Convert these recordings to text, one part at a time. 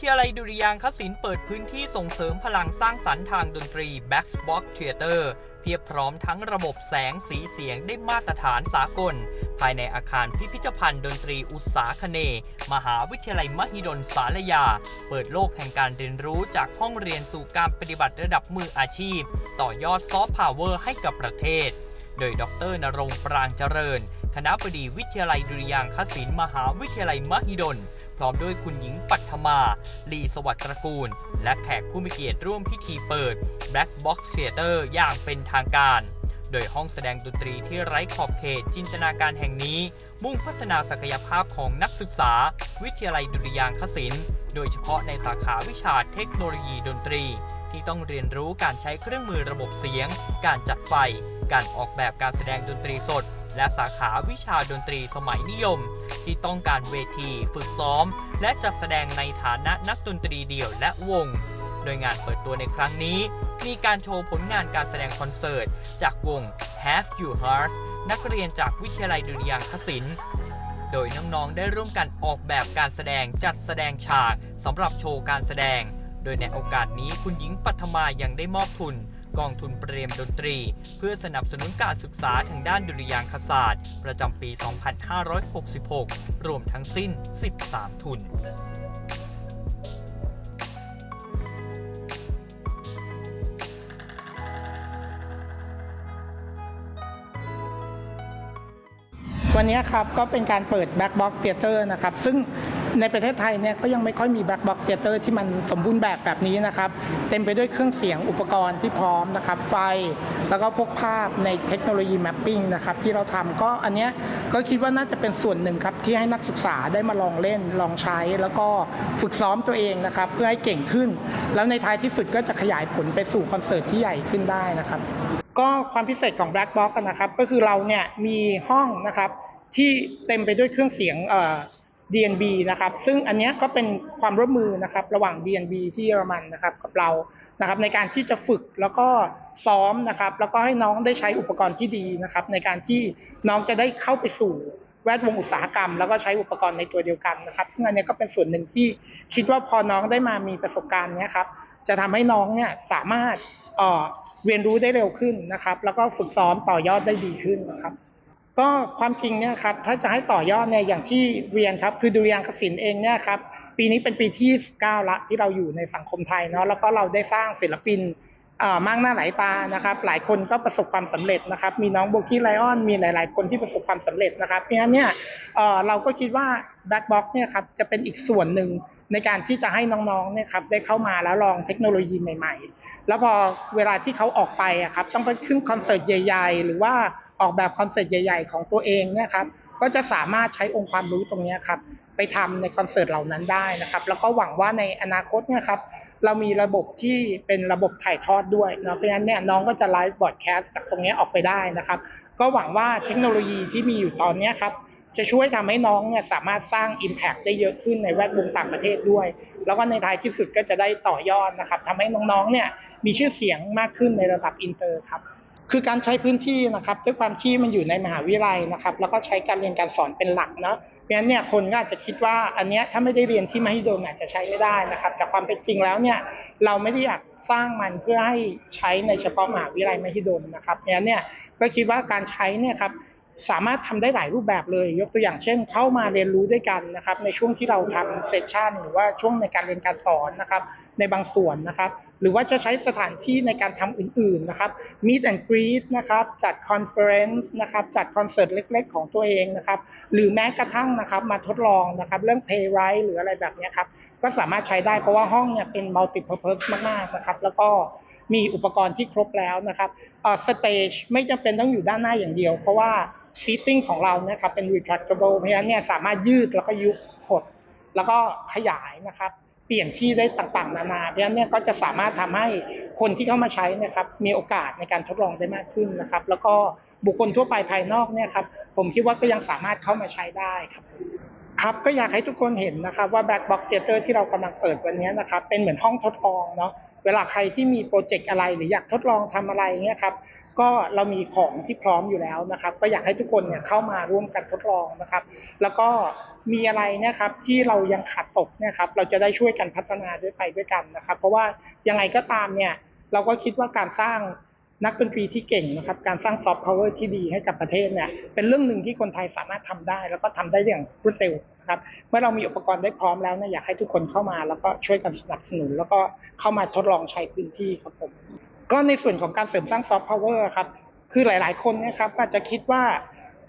ทยาลัยดุริยางคศิลป์เปิดพื้นที่ส่งเสริมพลังสร้างสรรค์ทางดนตรี Backbox Theater เพียบพร้อมทั้งระบบแสงสีเสียงได้มาตรฐานสากล ภายในอาคารพิพิธภัณฑ์ดนตรีอุตสาคเน มหาวิทยาลัยมหิดลสารยา เปิดโลกแห่งการเรียนรู้จากห้องเรียนสู่การปฏิบัติระดับมืออาชีพ ต่อยอดซอฟต์พาวเวอร์ให้กับประเทศ โดยดรนรงปรางเจริญ คณะบดีวิทยาลัยดุริยางคศิลป์มหาวิทยาลัยมหิดล พร้อมด้วยคุณหญิงปัทมา ลีสวัสดิ์ตระกูล และแขกผู้มีเกียรติร่วมพิธีเปิด Black Box Theater อย่างเป็นทางการ โดยห้องแสดงดนตรีที่ไร้ขอบเขตจินตนาการแห่งนี้ มุ่งพัฒนาศักยภาพของนักศึกษา วิทยาลัยดุริยางคศิลป์โดยเฉพาะในสาขาวิชาเทคโนโลยีดนตรี ที่ต้องเรียนรู้การใช้เครื่องมือระบบเสียง การจัดไฟ การออกแบบการแสดงดนตรีสด และสาขาวิชาดนตรีสมัยนิยม ที่ต้องการเวทีฝึกซ้อม และจัดแสดงในฐานะนักดนตรีเดี่ยวและวง โดยงานเปิดตัวในครั้งนี้ มีการโชว์ผลงานการแสดงคอนเสิร์ต จากวง Have You Heart นักเรียนจากวิทยาลัยดุริยางคศิลป์โดยน้องๆ ได้ร่วมกันออกแบบการแสดงจัดแสดงฉากสำหรับโชว์การแสดง โดยในโอกาสนี้คุณหญิงปัทมายังได้มอบทุน กองทุนเปรมดนตรี เพื่อสนับสนุนการศึกษาทางด้านดุริยางคศาสตร์ ประจำปี 2566 รวมทั้งสิ้น 13 ทุนวันนี้ครับก็เป็นการเปิด Black Box Theater นะครับ ซึ่ง ในประเทศไทยเนี่ยก็ยังไม่ค่อยมี Black Box Theater ที่มันสมบูรณ์แบบแบบนี้นะครับ เต็มไปด้วยเครื่องเสียงอุปกรณ์ที่พร้อมนะครับ ไฟ แล้วก็พวกภาพในเทคโนโลยี mapping นะครับที่เราทำก็อันเนี้ยก็คิดว่าน่าจะเป็นส่วนหนึ่งครับ ที่ให้นักศึกษาได้มาลองเล่นลองใช้ แล้วก็ฝึกซ้อมตัวเองนะครับ เพื่อให้เก่งขึ้น แล้วในท้ายที่สุดก็จะขยายผลไปสู่คอนเสิร์ตที่ใหญ่ขึ้นได้นะครับ ก็ความพิเศษของ Black Box นะครับ ก็คือเราเนี่ยมีห้องนะครับที่เต็มไปด้วยเครื่องเสียงเอ่อ DNB นะครับ ซึ่งอันนี้ก็เป็นความร่วมมือนะครับระหว่าง DNB ที่เยอรมันนะครับกับเรานะครับในการที่จะฝึกแล้วก็ซ้อมนะครับ แล้วก็ให้น้องได้ใช้อุปกรณ์ที่ดีนะครับ ในการที่น้องจะได้เข้าไปสู่แวดวงอุตสาหกรรม แล้วก็ใช้อุปกรณ์ในตัวเดียวกันนะครับ ซึ่งอันนี้ก็เป็นส่วนหนึ่งที่คิดว่าพอน้องได้มามีประสบการณ์เนี้ยครับจะทำให้น้องเนี่ยสามารถเอ่อเรียนรู้ได้เร็วขึ้นนะครับ แล้วก็ฝึกซ้อมต่อยอดได้ดีขึ้นนะครับ ก็ความจริงเนี่ยครับถ้าจะให้ต่อยอดเนี่ยอย่างที่เรียนครับ คือดุริยางคศิลป์เองเนี่ยครับปีนี้เป็นปีที่19ละที่เราอยู่ในสังคมไทยเนาะแล้วก็เราได้สร้างศิลปินอ่อมากหน้าหลายตานะครับ หลายคนก็ประสบความสำเร็จนะครับ มีน้องโบกี้ไลออนมีหลาย ๆ คนที่ประสบความสำเร็จนะครับเพราะฉะนั้นเนี่ยเอ่อเราก็คิดว่า Black Box เนี่ยครับจะเป็นอีกส่วนหนึ่งในการที่จะให้น้องๆเนี่ยครับได้เข้ามาแล้วลองเทคโนโลยีใหม่ ๆ แล้วพอเวลาที่เขาออกไปอะครับต้องไปขึ้นคอนเสิร์ตใหญ่ ๆ หรือว่า ออกแบบคอนเสิร์ตใหญ่ ๆ ของตัวเองเนี่ยครับก็จะสามารถใช้องค์ความรู้ตรงนี้ครับไปทำในคอนเสิร์ตเหล่านั้นได้นะครับ แล้วก็หวังว่าในอนาคตเนี่ยครับเรามีระบบที่เป็นระบบถ่ายทอดด้วยเนาะเพราะฉะนั้นเนี่ยน้องก็จะไลฟ์บอดแคสต์จากตรงนี้ออกไปได้นะครับ ก็หวังว่าเทคโนโลยีที่มีอยู่ตอนนี้ครับจะช่วยทำให้น้องเนี่ยสามารถสร้าง Impact ได้เยอะขึ้นในแวดวงต่างประเทศด้วย แล้วก็ในท้ายที่สุดก็จะได้ต่อยอดนะครับทำให้น้องๆเนี่ยมีชื่อเสียงมากขึ้นในระดับอินเตอร์ครับ คือการใช้พื้นที่นะครับ ด้วยความที่มันอยู่ในมหาวิทยาลัยนะครับ แล้วก็ใช้การเรียนการสอนเป็นหลักเนาะเพราะฉะนั้นเนี่ยคนก็อาจจะคิดว่าอันเนี้ยถ้าไม่ได้เรียนที่มหิดลอาจจะใช้ไม่ได้นะครับ แต่ความเป็นจริงแล้วเนี่ยเราไม่ได้อยากสร้างมันเพื่อให้ใช้ในเฉพาะมหาวิทยาลัยมหิดลนะครับเพราะฉะนั้นเนี่ยก็คิดว่าการใช้เนี่ยครับสามารถทำได้หลายรูปแบบเลย ยกตัวอย่างเช่น เข้ามาเรียนรู้ด้วยกันนะครับ ในช่วงที่เราทำเซสชันหรือว่าช่วงในการเรียนการสอนนะครับ ในบางส่วนนะครับ หรือว่าจะใช้สถานที่ในการทำอื่นๆนะครับ Meet and Greet นะครับจัดคอนเฟอเรนซ์นะครับจัดคอนเสิร์ตเล็ก ๆ ของตัวเองนะครับ หรือแม้กระทั่งนะครับมาทดลองนะครับเรื่อง pay right หรืออะไรแบบนี้ครับก็สามารถใช้ได้เพราะว่าห้องเนี่ยเป็น multi purpose มากๆนะครับ แล้วก็มีอุปกรณ์ที่ครบแล้วนะครับเอ่อ stage ไม่จำเป็นต้องอยู่ด้านหน้าอย่างเดียว เพราะว่า seating ของเรานี่ยครับเป็น retractable เพราะฉะนั้นเนี่ยสามารถยืดแล้วก็ยุบหดแล้วก็ขยายนะครับ เปลี่ยนที่ได้ต่างๆ นานา เพราะฉะนั้นเนี่ยก็จะสามารถทำให้คนที่เข้ามาใช้นะครับมีโอกาสในการทดลองได้มากขึ้นนะครับ แล้วก็บุคคลทั่วไปภายนอกเนี่ยครับผมคิดว่าก็ยังสามารถเข้ามาใช้ได้ครับครับก็อยากให้ทุกคนเห็นนะครับว่า Black Box Theater ที่เรากำลังเปิดวันนี้นะครับเป็นเหมือนห้องทดลองเนาะเวลาใครที่มีโปรเจกต์อะไรหรืออยากทดลองทำอะไรเงี้ยครับ ก็เรามีของที่พร้อมอยู่แล้วนะครับ ก็อยากให้ทุกคนเนี่ยเข้ามาร่วมกันทดลองนะครับ แล้วก็มีอะไรนะครับที่เรายังขาดตกนะครับ เราจะได้ช่วยกันพัฒนาด้วยไปด้วยกันนะครับ เพราะว่ายังไงก็ตามเนี่ยเราก็คิดว่าการสร้างนักดนตรีที่เก่งนะครับ การสร้างซอฟต์พาวเวอร์ที่ดีให้กับประเทศเนี่ยเป็นเรื่องหนึ่งที่คนไทยสามารถทำได้ แล้วก็ทำได้อย่างรวดเร็วนะครับ เมื่อเรามีอุปกรณ์ได้พร้อมแล้วเนี่ยอยากให้ทุกคนเข้ามา แล้วก็ช่วยกันสนับสนุน แล้วก็เข้ามาทดลองใช้พื้นที่ครับผม ก็ในส่วนของการเสริมสร้างซอฟต์พาวเวอร์ครับคือหลาย ๆ คนนะครับก็อาจจะคิดว่า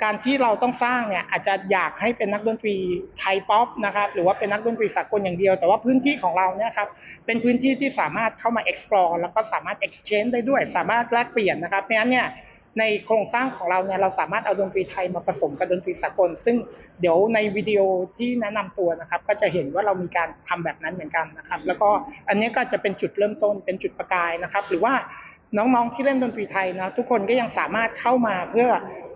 การที่เราต้องสร้างเนี่ยอาจจะอยากให้เป็นนักดนตรีไทยป๊อปนะครับหรือว่าเป็นนักดนตรีสากลอย่างเดียว แต่ว่าพื้นที่ของเราเนี่ยครับเป็นพื้นที่ที่สามารถเข้ามา explore แล้วก็สามารถ exchange ได้ด้วย สามารถแลกเปลี่ยนนะครับเพราะฉะนั้นเนี่ย ในโครงสร้างของเราเนี่ยเราสามารถเอาดนตรีไทยมาผสมกับดนตรีสากล ซึ่งเดี๋ยวในวิดีโอที่แนะนำตัวนะครับ ก็จะเห็นว่าเรามีการทำแบบนั้นเหมือนกันนะครับ แล้วก็อันนี้ก็จะเป็นจุดเริ่มต้นเป็นจุดประกายนะครับ หรือว่าน้องๆที่เล่นดนตรีไทยนะทุกคนก็ยังสามารถเข้ามาเพื่อ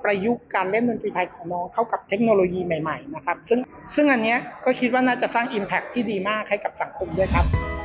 ประยุกต์การเล่นดนตรีไทยของน้องเข้ากับเทคโนโลยีใหม่ ๆ นะครับ ซึ่งซึ่งอันนี้ก็คิดว่าน่าจะสร้าง Impact ที่ดีมากให้กับสังคมด้วยครับ